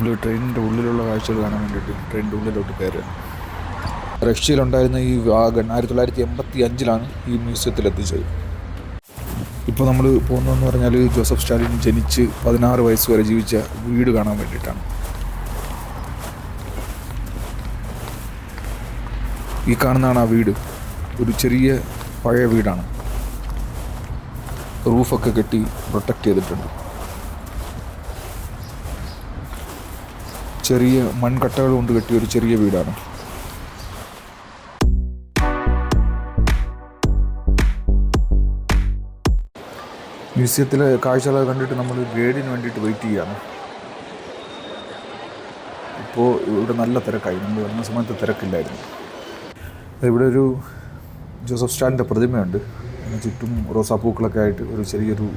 നമ്മൾ ട്രെയിനിന്റെ ഉള്ളിലുള്ള കാഴ്ചകൾ കാണാൻ വേണ്ടിയിട്ട് ട്രെയിനിന്റെ ഉള്ളിലോട്ട് കയറുക. റഷ്യയിലുണ്ടായിരുന്ന ഈ വാഗൺ ആയിരത്തി തൊള്ളായിരത്തി എൺപത്തി അഞ്ചിലാണ് ഈ മ്യൂസിയത്തിൽ എത്തിച്ചത്. ഇപ്പോൾ നമ്മൾ പോകുന്നതെന്ന് പറഞ്ഞാൽ ജോസഫ് സ്റ്റാലിൻ ജനിച്ച് പതിനാറ് വയസ്സ് വരെ ജീവിച്ച വീട് കാണാൻ വേണ്ടിയിട്ടാണ്. ഈ കാണുന്നതാണ് ആ വീട്. ഒരു ചെറിയ പഴയ വീടാണ്. റൂഫൊക്കെ കെട്ടി പ്രൊട്ടക്റ്റ് ചെയ്തിട്ടുണ്ട്. ചെറിയ മൺകട്ടകൾ കൊണ്ട് കെട്ടിയ ഒരു ചെറിയ വീടാണ്. മ്യൂസിയത്തിലെ കാഴ്ചകൾ കണ്ടിട്ട് നമ്മൾ ഗൈഡിന് വേണ്ടിയിട്ട് വെയിറ്റ് ചെയ്യുകയാണ്. ഇപ്പോൾ ഇവിടെ നല്ല തിരക്കായി. നമ്മൾ വരുന്ന സമയത്ത് തിരക്കില്ലായിരുന്നു. ഇവിടെ ഒരു ജോസഫ് സ്റ്റാലിന്റെ പ്രതിമയുണ്ട്. ചുറ്റും റോസാപ്പൂക്കളൊക്കെ ആയിട്ട് ഒരു ചെറിയൊരു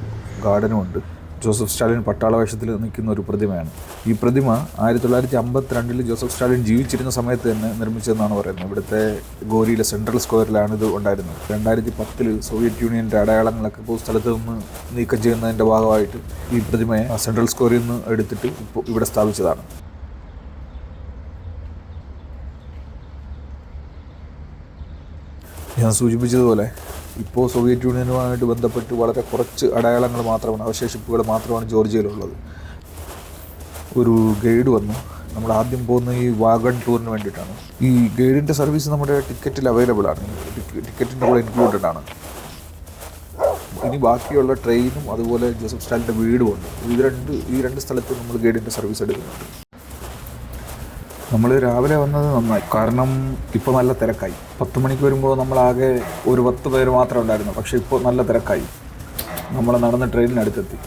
ഗാർഡനും ഉണ്ട് ജോസഫ് സ്റ്റാലിൻ പട്ടാളവേഷത്തിൽ നിൽക്കുന്ന ഒരു പ്രതിമയാണ്. ഈ പ്രതിമ ആയിരത്തി തൊള്ളായിരത്തി അമ്പത്തിരണ്ടിൽ ജോസഫ് സ്റ്റാലിൻ ജീവിച്ചിരുന്ന സമയത്ത് തന്നെ നിർമ്മിച്ചതെന്നാണ് പറയുന്നത്. ഇവിടുത്തെ ഗോരിയിലെ സെൻട്രൽ സ്ക്വയറിലാണ് ഇത് ഉണ്ടായിരുന്നത്. രണ്ടായിരത്തി പത്തിൽ സോവിയറ്റ് യൂണിയന്റെ അടയാളങ്ങളൊക്കെ ഇപ്പോൾ സ്ഥലത്ത് നിന്ന് നീക്കം ചെയ്യുന്നതിന്റെ ഭാഗമായിട്ട് ഈ പ്രതിമയെ സെൻട്രൽ സ്ക്വയറിൽ നിന്ന് എടുത്തിട്ട് ഇപ്പോൾ ഇവിടെ സ്ഥാപിച്ചതാണ്. ഞാൻ സൂചിപ്പിച്ചതുപോലെ ഇപ്പോൾ സോവിയറ്റ് യൂണിയനുമായിട്ട് ബന്ധപ്പെട്ട് വളരെ കുറച്ച് അടയാളങ്ങൾ മാത്രമാണ് അവശേഷിപ്പുകൾ മാത്രമാണ് ജോർജിയയിലുള്ളത്. ഒരു ഗൈഡ് വന്നു. നമ്മൾ ആദ്യം പോകുന്ന ഈ വാഗൺ ടൂറിന് വേണ്ടിയിട്ടാണ്. ഈ ഗൈഡിന്റെ സർവീസ് നമ്മുടെ ടിക്കറ്റിൽ അവൈലബിൾ ആണ്. ടിക്കറ്റിന്റെ കൂടെ ഇൻക്ലൂഡഡ് ആണ്. ഇനി ബാക്കിയുള്ള ട്രെയിനും അതുപോലെ ജോസഫ് സ്റ്റാലിന്റെ വീടും ഉണ്ട്. ഇത് രണ്ട് ഈ രണ്ട് സ്ഥലത്തും നമ്മൾ ഗൈഡിന്റെ സർവീസ് എടുക്കുന്നുണ്ട്. നമ്മൾ രാവിലെ വന്നത് നന്നായി. കാരണം ഇപ്പോൾ നല്ല തിരക്കായി. പത്ത് മണിക്ക് വരുമ്പോൾ നമ്മളാകെ ഒരു പത്ത് പേര് മാത്രമേ ഉണ്ടായിരുന്നു. പക്ഷേ ഇപ്പോൾ നല്ല തിരക്കായി. നമ്മൾ നടന്ന് ട്രെയിനിനടുത്തെത്തി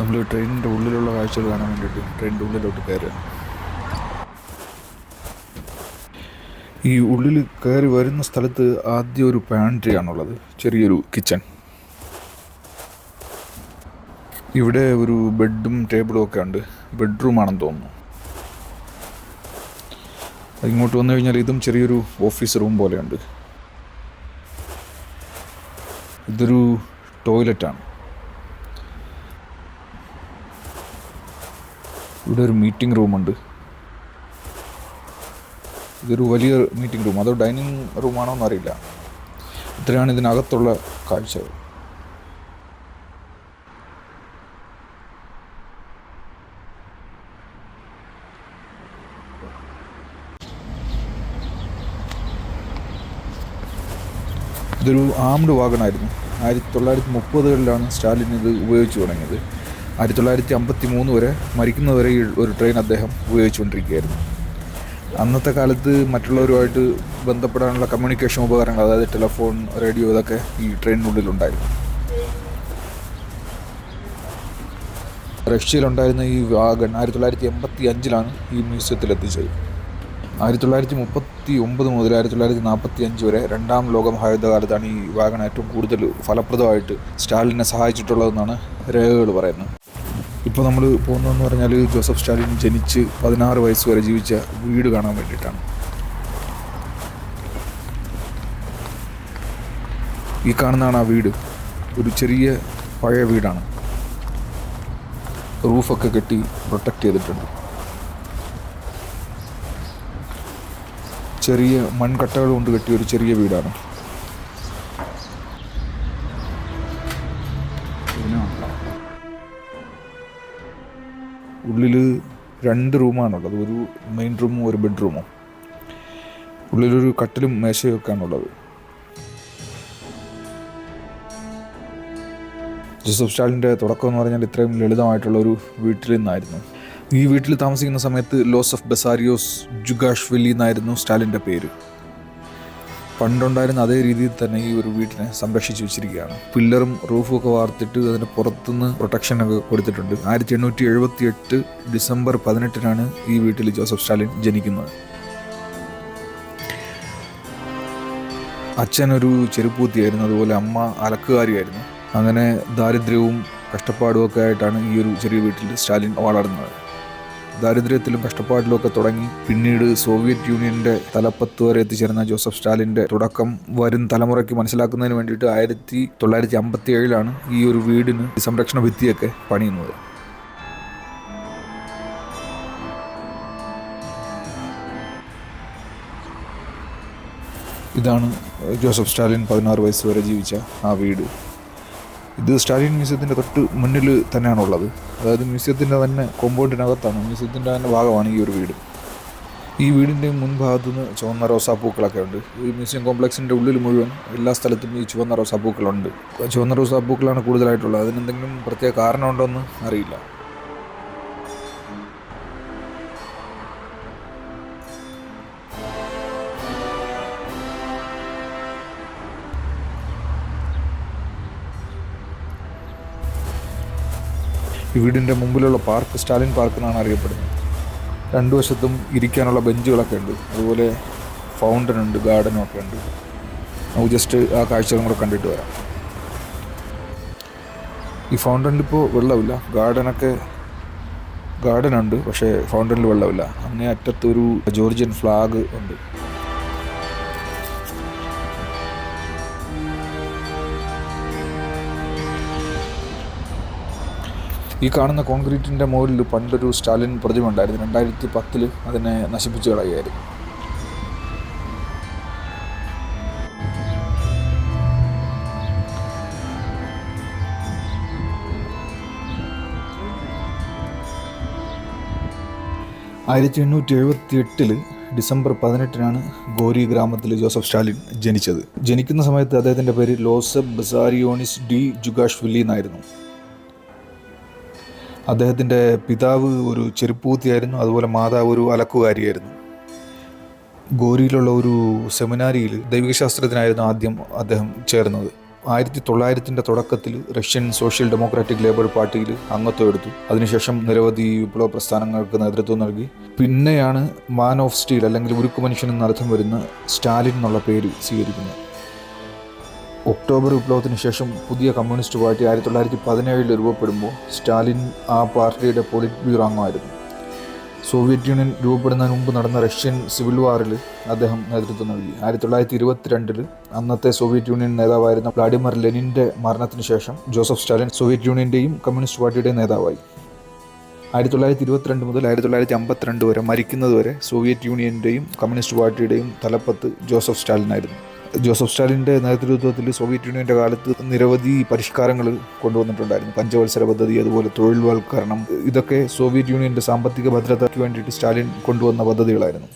നമ്മൾ ട്രെയിനിന്റെ ഉള്ളിലുള്ള കാഴ്ചകൾ കാണാൻ വേണ്ടിയിട്ട് ട്രെയിനിന്റെ ഉള്ളിലോട്ട് കയറുക ഈ ഉള്ളിൽ കയറി വരുന്ന സ്ഥലത്ത് ആദ്യം ഒരു പാൻട്രി ആണുള്ളത്. ചെറിയൊരു കിച്ചൺ ഇവിടെ ഒരു ബെഡും ടേബിളും ഒക്കെ ഉണ്ട്. ബെഡ്റൂമാണെന്ന് തോന്നുന്നു. അതിങ്ങോട്ട് വന്നു കഴിഞ്ഞാൽ ഇതും ചെറിയൊരു ഓഫീസ് റൂം പോലെയുണ്ട്. ഇതൊരു ടോയ്ലറ്റാണ്. ഇവിടെ ഒരു മീറ്റിംഗ് റൂമുണ്ട്. ഇതൊരു വലിയ മീറ്റിംഗ് റൂം. അതോ ഡൈനിങ് റൂമാണോ എന്നറിയില്ല. ഇത്രയാണ് ഇതിനകത്തുള്ള കാഴ്ചകൾ. ഇതൊരു ആംഡ് വാഗണായിരുന്നു. ആയിരത്തി തൊള്ളായിരത്തി മുപ്പതുകളിലാണ് സ്റ്റാലിൻ ഇത് ഉപയോഗിച്ചു തുടങ്ങിയത്. ആയിരത്തി തൊള്ളായിരത്തി അമ്പത്തി മൂന്ന് വരെ മരിക്കുന്നവരെ ഒരു ട്രെയിൻ അദ്ദേഹം ഉപയോഗിച്ചുകൊണ്ടിരിക്കുകയായിരുന്നു. അന്നത്തെ കാലത്ത് മറ്റുള്ളവരുമായിട്ട് ബന്ധപ്പെടാനുള്ള കമ്മ്യൂണിക്കേഷൻ ഉപകരണങ്ങൾ അതായത് ടെലിഫോൺ റേഡിയോ ഇതൊക്കെ ഈ ട്രെയിനിനുള്ളിലുണ്ടായിരുന്നു റഷ്യയിലുണ്ടായിരുന്ന ഈ വാഗൺ ആയിരത്തി തൊള്ളായിരത്തി എൺപത്തി അഞ്ചിലാണ് ഈ മ്യൂസിയത്തിൽ എത്തിച്ചത് ആയിരത്തി തൊള്ളായിരത്തി മുപ്പത്തി ഒമ്പത് മുതൽ ആയിരത്തി തൊള്ളായിരത്തി നാൽപ്പത്തി അഞ്ച് വരെ രണ്ടാം ലോക മഹായുദ്ധകാലത്താണ് ഈ വാഗൺ ഏറ്റവും കൂടുതൽ ഫലപ്രദമായിട്ട് സ്റ്റാലിനെ സഹായിച്ചിട്ടുള്ളതെന്നാണ് രേഖകൾ പറയുന്നത്. ഇപ്പോൾ നമ്മൾ പോകുന്നതെന്ന് പറഞ്ഞാൽ ജോസഫ് സ്റ്റാലിൻ ജനിച്ച് പതിനാറ് വയസ്സ് വരെ ജീവിച്ച വീട് കാണാൻ വേണ്ടിയിട്ടാണ്. ഈ കാണുന്നതാണ് ആ വീട്. ഒരു ചെറിയ പഴയ വീടാണ്. റൂഫൊക്കെ കെട്ടി പ്രൊട്ടക്റ്റ് ചെയ്തിട്ടുണ്ട്. ചെറിയ മൺകട്ടകൾ കൊണ്ട് കെട്ടിയ ഒരു ചെറിയ വീടാണ്. ഉള്ളിൽ രണ്ട് റൂമാണുള്ളത്. ഒരു മെയിൻ റൂമും ഒരു ബെഡ്റൂമും ഉള്ളിലൊരു കട്ടിലും മേശയൊക്കെ ആണുള്ളത്. ജോസഫ് സ്റ്റാലിന്റെ തുടക്കം എന്ന് പറഞ്ഞാൽ ഇത്രയും ലളിതമായിട്ടുള്ള ഒരു വീട്ടിൽ നിന്നായിരുന്നു. ഈ വീട്ടിൽ താമസിക്കുന്ന സമയത്ത് ലോസ് ഓഫ് ബസാരിയോസ് ജുഗാഷ് വെല്ലി എന്നായിരുന്നു സ്റ്റാലിന്റെ പേര്. പണ്ടുണ്ടായിരുന്ന അതേ രീതിയിൽ തന്നെ ഈ ഒരു വീട്ടിനെ സംരക്ഷിച്ചു വെച്ചിരിക്കുകയാണ്. പില്ലറും റൂഫും ഒക്കെ വാർത്തിട്ട് അതിന് പുറത്തുനിന്ന് പ്രൊട്ടക്ഷൻ ഒക്കെ കൊടുത്തിട്ടുണ്ട്. ആയിരത്തി എണ്ണൂറ്റി എഴുപത്തി എട്ട് ഡിസംബർ പതിനെട്ടിനാണ് ഈ വീട്ടിൽ ജോസഫ് സ്റ്റാലിൻ ജനിക്കുന്നത്. അച്ഛൻ ഒരു ചെരുപ്പൂത്തിയായിരുന്നു അതുപോലെ അമ്മ അലക്കുകാരിയായിരുന്നു അങ്ങനെ ദാരിദ്ര്യവും കഷ്ടപ്പാടും ഒക്കെ ആയിട്ടാണ് ഈ ഒരു ചെറിയ വീട്ടിൽ സ്റ്റാലിൻ വളർന്നത് ദാരിദ്ര്യത്തിലും കഷ്ടപ്പാടിലും ഒക്കെ തുടങ്ങി പിന്നീട് സോവിയറ്റ് യൂണിയന്റെ തലപ്പത്ത് വരെ എത്തിച്ചേർന്ന ജോസഫ് സ്റ്റാലിന്റെ തുടക്കം വരും തലമുറയ്ക്ക് മനസ്സിലാക്കുന്നതിന് വേണ്ടിയിട്ട് ആയിരത്തി തൊള്ളായിരത്തി അമ്പത്തി ഏഴിലാണ് ഈ ഒരു വീടിന് സംരക്ഷണ ഭിത്തിയൊക്കെ പണിയുന്നത്. ഇതാണ് ജോസഫ് സ്റ്റാലിൻ പതിനാറ് വയസ്സ് വരെ ജീവിച്ച ആ വീട്. ഇത് സ്റ്റാലിൻ മ്യൂസിയത്തിന്റെ തൊട്ട് മുന്നിൽ തന്നെയാണുള്ളത്. അതായത് മ്യൂസിയത്തിന്റെ തന്നെ കോമ്പൗണ്ടിനകത്താണ്. മ്യൂസിയത്തിന്റെ തന്നെ ഭാഗമാണ് ഈ ഒരു വീട്. ഈ വീടിന്റെ മുൻഭാഗത്ത് നിന്ന് ചുവന്ന റോസാപ്പൂക്കളൊക്കെ ഉണ്ട് ഈ മ്യൂസിയം കോംപ്ലക്സിന്റെ ഉള്ളിൽ മുഴുവൻ എല്ലാ സ്ഥലത്തും ഈ ചുവന്ന റോസാപ്പൂക്കളുണ്ട് ചുവന്ന റോസാപ്പൂക്കളാണ് കൂടുതലായിട്ടുള്ളത്. അതിനെന്തെങ്കിലും പ്രത്യേക കാരണമുണ്ടോ എന്ന് അറിയില്ല. വീടിന്റെ മുമ്പിലുള്ള പാർക്ക് സ്റ്റാലിൻ പാർക്ക് എന്നാണ് അറിയപ്പെടുന്നത്. രണ്ടു വശത്തും ഇരിക്കാനുള്ള ബെഞ്ചുകളൊക്കെ ഉണ്ട്. അതുപോലെ ഫൗണ്ടൻ ഉണ്ട് ഗാർഡനും ഒക്കെ ഉണ്ട്. നമുക്ക് ജസ്റ്റ് ആ കാഴ്ചകളും കൂടെ കണ്ടിട്ട് വരാം. ഈ ഫൗണ്ടനിൽ ഇപ്പോൾ വെള്ളമില്ല. ഗാർഡനൊക്കെ ഗാർഡൻ ഉണ്ട് പക്ഷേ ഫൗണ്ടനിൽ വെള്ളമില്ല. അങ്ങേ അറ്റത്തൊരു ജോർജിയൻ ഫ്ലാഗ് ഉണ്ട്. ഈ കാണുന്ന കോൺക്രീറ്റിന്റെ മുകളിൽ പണ്ടൊരു സ്റ്റാലിൻ പ്രതിമ ഉണ്ടായിരുന്നു. രണ്ടായിരത്തി പത്തിൽ അതിനെ നശിപ്പിച്ചു കളയുകയായിരുന്നു. ആയിരത്തി എണ്ണൂറ്റി എഴുപത്തി എട്ടിൽ ഡിസംബർ പതിനെട്ടിനാണ് ഗോരി ഗ്രാമത്തിൽ ജോസഫ് സ്റ്റാലിൻ ജനിച്ചത്. ജനിക്കുന്ന സമയത്ത് അദ്ദേഹത്തിന്റെ പേര് ലോസബ് ബസാരിയോണിസ് ഡി ജുഗാഷ്വില്ലി എന്നായിരുന്നു. അദ്ദേഹത്തിന്റെ പിതാവ് ഒരു ചെരുപ്പൂത്തിയായിരുന്നു അതുപോലെ മാതാവ് ഒരു അലക്കുകാരിയായിരുന്നു. ഗോരിയിലുള്ള ഒരു സെമിനാരിയിൽ ദൈവികശാസ്ത്രത്തിനായിരുന്നു ആദ്യം അദ്ദേഹം ചേർന്നത്. ആയിരത്തി തൊള്ളായിരത്തിന്റെ തുടക്കത്തിൽ റഷ്യൻ സോഷ്യൽ ഡെമോക്രാറ്റിക് ലേബർ പാർട്ടിയിൽ അംഗത്വം എടുത്തു. അതിനുശേഷം നിരവധി വിപ്ലവ പ്രസ്ഥാനങ്ങൾക്ക് നേതൃത്വം നൽകി. പിന്നെയാണ് മാൻ ഓഫ് സ്റ്റീൽ അല്ലെങ്കിൽ ഉരുക്കു മനുഷ്യൻ എന്നർത്ഥം വരുന്ന സ്റ്റാലിൻ എന്നുള്ള പേര് സ്വീകരിക്കുന്നത്. ഒക്ടോബർ വിപ്ലവത്തിന് ശേഷം പുതിയ കമ്മ്യൂണിസ്റ്റ് പാർട്ടി ആയിരത്തി തൊള്ളായിരത്തി പതിനേഴിൽ രൂപപ്പെടുമ്പോൾ സ്റ്റാലിൻ ആ പാർട്ടിയുടെ പൊളിറ്റ് ബ്യൂറോ അംഗമായിരുന്നു. സോവിയറ്റ് യൂണിയൻ രൂപപ്പെടുന്നതിന് മുമ്പ് നടന്ന റഷ്യൻ സിവിൽ വാറിൽ അദ്ദേഹം നേതൃത്വം നൽകി. ആയിരത്തി തൊള്ളായിരത്തി ഇരുപത്തിരണ്ടിൽ അന്നത്തെ സോവിയറ്റ് യൂണിയൻ നേതാവായിരുന്ന വ്ളാഡിമർ ലെനിന്റെ മരണത്തിന് ശേഷം ജോസഫ് സ്റ്റാലിൻ സോവിയറ്റ് യൂണിയന്റെയും കമ്മ്യൂണിസ്റ്റ് പാർട്ടിയുടെയും നേതാവായി. ആയിരത്തി തൊള്ളായിരത്തി ഇരുപത്തിരണ്ട് മുതൽ ആയിരത്തി തൊള്ളായിരത്തി അമ്പത്തിരണ്ട് വരെ മരിക്കുന്നതുവരെ സോവിയറ്റ് യൂണിയന്റെയും കമ്മ്യൂണിസ്റ്റ് പാർട്ടിയുടെയും തലപ്പത്ത് ജോസഫ് സ്റ്റാലിനായിരുന്നു. ജോസഫ് സ്റ്റാലിന്റെ നേതൃത്വത്തിൽ സോവിയറ്റ് യൂണിയന്റെ കാലത്ത് നിരവധി പരിഷ്കാരങ്ങൾ കൊണ്ടുവന്നിട്ടുണ്ടായിരുന്നു. പഞ്ചവത്സര പദ്ധതി അതുപോലെ തൊഴിൽവൽക്കരണം ഇതൊക്കെ സോവിയറ്റ് യൂണിയന്റെ സാമ്പത്തിക ഭദ്രതയ്ക്ക് വേണ്ടിയിട്ട് സ്റ്റാലിൻ കൊണ്ടുവന്ന പദ്ധതികളായിരുന്നു.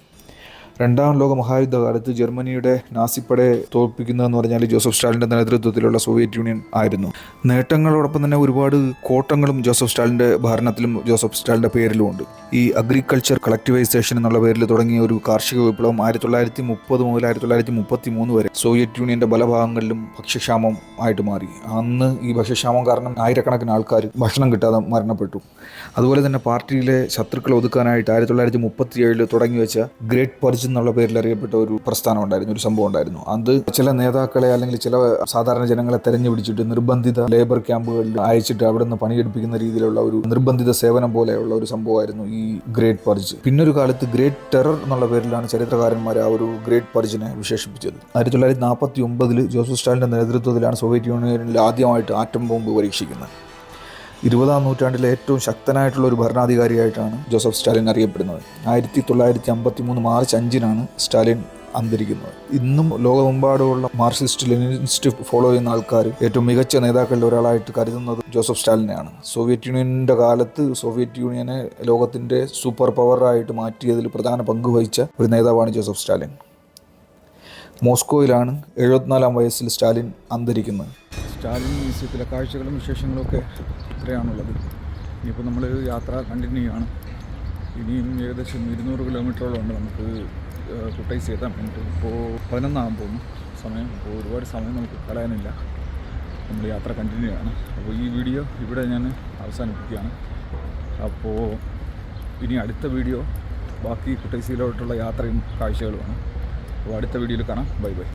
രണ്ടാം ലോക മഹായുദ്ധകാലത്ത് ജർമ്മനിയുടെ നാസിപ്പടെ തോൽപ്പിക്കുന്നതെന്ന് പറഞ്ഞാൽ ജോസഫ് സ്റ്റാലിന്റെ നേതൃത്വത്തിലുള്ള സോവിയറ്റ് യൂണിയൻ ആയിരുന്നു. നേട്ടങ്ങളോടൊപ്പം തന്നെ ഒരുപാട് കോട്ടങ്ങളും ജോസഫ് സ്റ്റാലിന്റെ ഭരണത്തിലും ജോസഫ് സ്റ്റാലിന്റെ പേരിലും ഉണ്ട് ഈ അഗ്രികൾച്ചർ കളക്ടിവൈസേഷൻ എന്നുള്ള പേരിൽ തുടങ്ങിയ ഒരു കാർഷിക വിപ്ലവം ആയിരത്തി തൊള്ളായിരത്തി മുപ്പത് മുതൽ ആയിരത്തി തൊള്ളായിരത്തി മുപ്പത്തി മൂന്ന് വരെ സോവിയറ്റ് യൂണിയന്റെ പല ഭാഗങ്ങളിലും ഭക്ഷ്യക്ഷാമം ആയിട്ട് മാറി. അന്ന് ഈ ഭക്ഷ്യക്ഷാമം കാരണം ആയിരക്കണക്കിന് ആൾക്കാർ ഭക്ഷണം കിട്ടാതെ മരണപ്പെട്ടു. അതുപോലെ തന്നെ പാർട്ടിയിലെ ശത്രുക്കളെ ഒതുക്കാനായിട്ട് ആയിരത്തി തൊള്ളായിരത്തി മുപ്പത്തി ഏഴിൽ തുടങ്ങി വെച്ച ഗ്രേറ്റ് പർജ് എന്നുള്ള പേരിൽ അറിയപ്പെട്ട ഒരു പ്രസ്ഥാനം ഉണ്ടായിരുന്നു ഒരു സംഭവം ഉണ്ടായിരുന്നു. അത് ചില നേതാക്കളെ അല്ലെങ്കിൽ ചില സാധാരണ ജനങ്ങളെ തെരഞ്ഞു പിടിച്ചിട്ട് നിർബന്ധിത ലേബർ ക്യാമ്പുകളിൽ അയച്ചിട്ട് അവിടെ നിന്ന് പണിയെടുപ്പിക്കുന്ന രീതിയിലുള്ള ഒരു നിർബന്ധിത സേവനം പോലെയുള്ള ഒരു സംഭവമായിരുന്നു ഈ ഗ്രേറ്റ് പർജ്. പിന്നൊരു കാലത്ത് ഗ്രേറ്റ് ടെറർ എന്നുള്ള പേരിലാണ് ചരിത്രകാരന്മാർ ആ ഒരു ഗ്രേറ്റ് പർജിനെ വിശേഷിപ്പിച്ചത്. ആയിരത്തി തൊള്ളായിരത്തി നാൽപ്പത്തി ഒമ്പതിൽ ജോസഫ് സ്റ്റാലിന്റെ നേതൃത്വത്തിലാണ് സോവിയറ്റ് യൂണിയനിൽ ആദ്യമായിട്ട് ആറ്റം ബോംബ് പരീക്ഷിക്കുന്നത്. ഇരുപതാം നൂറ്റാണ്ടിലെ ഏറ്റവും ശക്തനായിട്ടുള്ള ഒരു ഭരണാധികാരിയായിട്ടാണ് ജോസഫ് സ്റ്റാലിൻ അറിയപ്പെടുന്നത്. ആയിരത്തി തൊള്ളായിരത്തി അമ്പത്തി മൂന്ന് മാർച്ച് അഞ്ചിനാണ് സ്റ്റാലിൻ അന്തരിക്കുന്നത്. ഇന്നും ലോകമെമ്പാടുമുള്ള മാർക്സിസ്റ്റ് ലെനിനിസ്റ്റ് ഫോളോ ചെയ്യുന്ന ആൾക്കാർ ഏറ്റവും മികച്ച നേതാക്കളിൽ ഒരാളായിട്ട് കരുതുന്നത് ജോസഫ് സ്റ്റാലിനെയാണ്. സോവിയറ്റ് യൂണിയന്റെ കാലത്ത് സോവിയറ്റ് യൂണിയനെ ലോകത്തിന്റെ സൂപ്പർ പവറായിട്ട് മാറ്റിയതിൽ പ്രധാന പങ്ക് വഹിച്ച ഒരു നേതാവാണ് ജോസഫ് സ്റ്റാലിൻ. മോസ്കോയിലാണ് എഴുപത്തിനാലാം വയസ്സിൽ സ്റ്റാലിൻ അന്തരിക്കുന്നത്. സ്റ്റാലിൻ മ്യൂസിയത്തിലെ കാഴ്ചകളും വിശേഷങ്ങളും ഒക്കെ ഇത്രയാണുള്ളത്. ഇനിയിപ്പോൾ നമ്മൾ യാത്ര കണ്ടിന്യൂ ആണ് ഇനിയും ഏകദേശം ഇരുന്നൂറ് കിലോമീറ്ററോളം ഉണ്ട് നമുക്ക് കുട്ടൈസ് എത്താൻ വേണ്ടിയിട്ട്. ഇപ്പോൾ പതിനൊന്നാകാൻ പോകുന്നു. സമയം അപ്പോൾ ഒരുപാട് സമയം നമുക്ക് കളയാനില്ല. നമ്മൾ യാത്ര കണ്ടിന്യൂ ആണ് അപ്പോൾ ഈ വീഡിയോ ഇവിടെ ഞാൻ അവസാനിപ്പിക്കുകയാണ്. അപ്പോൾ ഇനി അടുത്ത വീഡിയോ ബാക്കി കുട്ടൈസിയിലോട്ടുള്ള യാത്രയും കാഴ്ചകളുമാണ്. അപ്പോൾ അടുത്ത വീഡിയോയിൽ കാണാം. Bye bye.